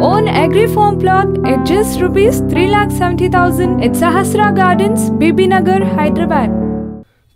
own agri farm plot at just rupees 3,70,000 at Sahasra Gardens, Bibinagar, Hyderabad.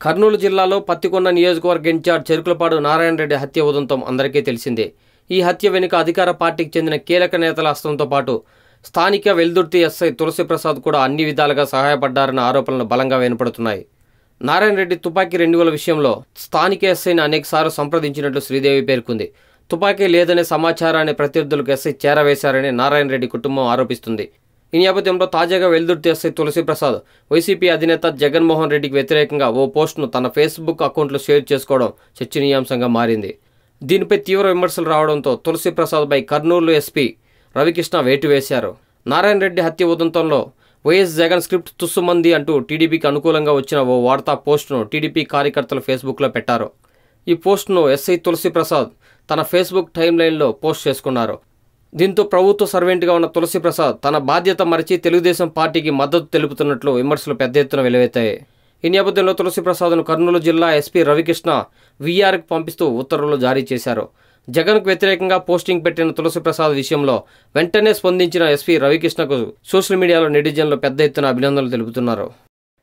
Kurnool జిల్లాలో పత్తికొండ నియోజకవర్గ incharge Cherukulapadu Narayana Reddy హత్య ఉదంతం అందరికీ తెలిసిందే. ఈ హత్య వెనుక అధికార పార్టీకి చెందిన కీలక నేతల హస్తంతో పాటు స్థానిక వెల్దుర్తి ఎస్ఐ తులసి ప్రసాద్ కూడా అన్ని విధాలుగా సహాయపడ్డారన్న ఆరోపణలు బలంగా వినపడుతున్నాయి. నారాయణ రెడ్డి తుపాకీ రెన్యువల్ విషయంలో స్థానిక ఎస్ఐని అనేకసార్లు సంప్రదించినట్లు శ్రీదేవి పేర్కొంది. తుపాకీ లేదనే సమాచారాన్ని ప్రత్యర్థులకు ఎస్ఐ చేరవేశారని నారాయణ రెడ్డి కుటుంబం ఆరోపిస్తుంది. ఈ నేపథ్యంలో తాజాగా వెల్దుర్తి ఎస్ఐ తులసి ప్రసాద్ వైసీపీ అధినేత జగన్మోహన్ రెడ్డికి వ్యతిరేకంగా ఓ పోస్టును తన ఫేస్బుక్ అకౌంట్లో షేర్ చేసుకోవడం చర్చనీయాంశంగా మారింది. దీనిపై తీవ్ర విమర్శలు రావడంతో తులసిప్రసాద్పై కర్నూలు ఎస్పీ రవికృష్ణ వేటు వేశారు నారాయణ రెడ్డి హత్య ఉదంతంలో వైఎస్ జగన్ స్క్రిప్ట్ తుస్సుమంది అంటూ టీడీపీకి అనుకూలంగా వచ్చిన ఓ వార్తా పోస్టును టీడీపీ కార్యకర్తలు ఫేస్బుక్లో పెట్టారు. ఈ పోస్టును ఎస్ఐ తులసి ప్రసాద్ తన ఫేస్బుక్ టైమ్ లైన్లో పోస్ట్ చేసుకున్నారు. దీంతో ప్రభుత్వ సర్వెంట్గా ఉన్న తులసి ప్రసాద్ తన బాధ్యత మరిచి తెలుగుదేశం పార్టీకి మద్దతు తెలుపుతున్నట్లు విమర్శలు పెద్ద ఎత్తున వెలువెత్తాయి. ఈ నేపథ్యంలో తులసి ప్రసాద్ను కర్నూలు జిల్లా ఎస్పీ రవికృష్ణ వీఆర్కి పంపిస్తూ ఉత్తర్వులు జారీ చేశారు. జగన్కు వ్యతిరేకంగా పోస్టింగ్ పెట్టిన తులసి ప్రసాద్ విషయంలో వెంటనే స్పందించిన ఎస్పీ రవికృష్ణకు సోషల్ మీడియాలో నెటిజన్లు పెద్ద ఎత్తున అభినందనలు తెలుపుతున్నారు.